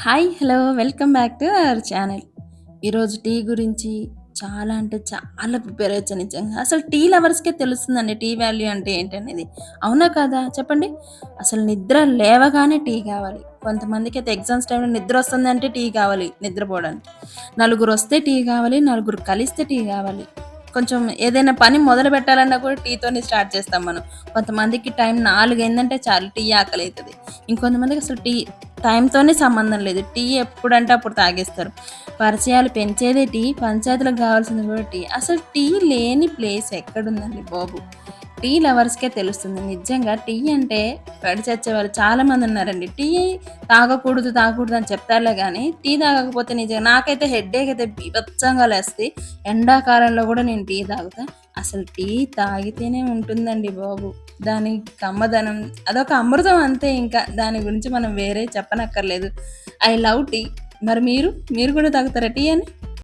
Hi hello welcome back to our channel ఈరోజు tea గురించి చాలా అంటే చాలా ప్రిపేర్ అయ్యొచ్చు నిజంగా. అసలు టీ లవర్స్కే తెలుస్తుందండి టీ వాల్యూ అంటే ఏంటనేది. అవునా కదా? చెప్పండి. అసలు నిద్ర లేవగానే టీ కావాలి. కొంతమందికి అయితే ఎగ్జామ్స్ టైంలో నిద్ర వస్తుందంటే టీ కావాలి నిద్రపోవడానికి. నలుగురు వస్తే టీ కావాలి నలుగురు కలిస్తే టీ కావాలి. కొంచెం ఏదైనా పని మొదలు పెట్టాలన్నా కూడా టీతోనే స్టార్ట్ చేస్తాం మనం. కొంతమందికి టైం నాలుగు అయిందంటే చాలు టీ ఆకలి అవుతుంది ఇంకొంతమందికి అసలు టీ టైంతోనే సంబంధం లేదు. టీ ఎప్పుడంటే అప్పుడు తాగేస్తారు. పరిచయాలు పెంచేదే టీ పంచాయతీలకు కావాల్సింది కూడా టీ అసలు టీ లేని ప్లేస్ ఎక్కడుందండి బాబు? టీ లవర్స్కే తెలుస్తుంది. నిజంగా టీ అంటే పడిచచ్చేవారు చాలామంది ఉన్నారండి. టీ తాగకూడదు తాగకూడదు అని చెప్తారులే కానీ టీ తాగకపోతే నిజంగా నాకైతే హెడ్ఏక్ అయితే బీభత్సంగా లేస్తుంది. ఎండాకాలంలో కూడా నేను టీ తాగుతా. అసలు టీ తాగితేనే ఉంటుందండి బాబు. దాని కమ్మదనం అదొక అమృతం అంతే ఇంకా. దాని గురించి మనం వేరే చెప్పనక్కర్లేదు. I love tea. మరి మీరు? మీరు కూడా తాగుతారా టీ అని?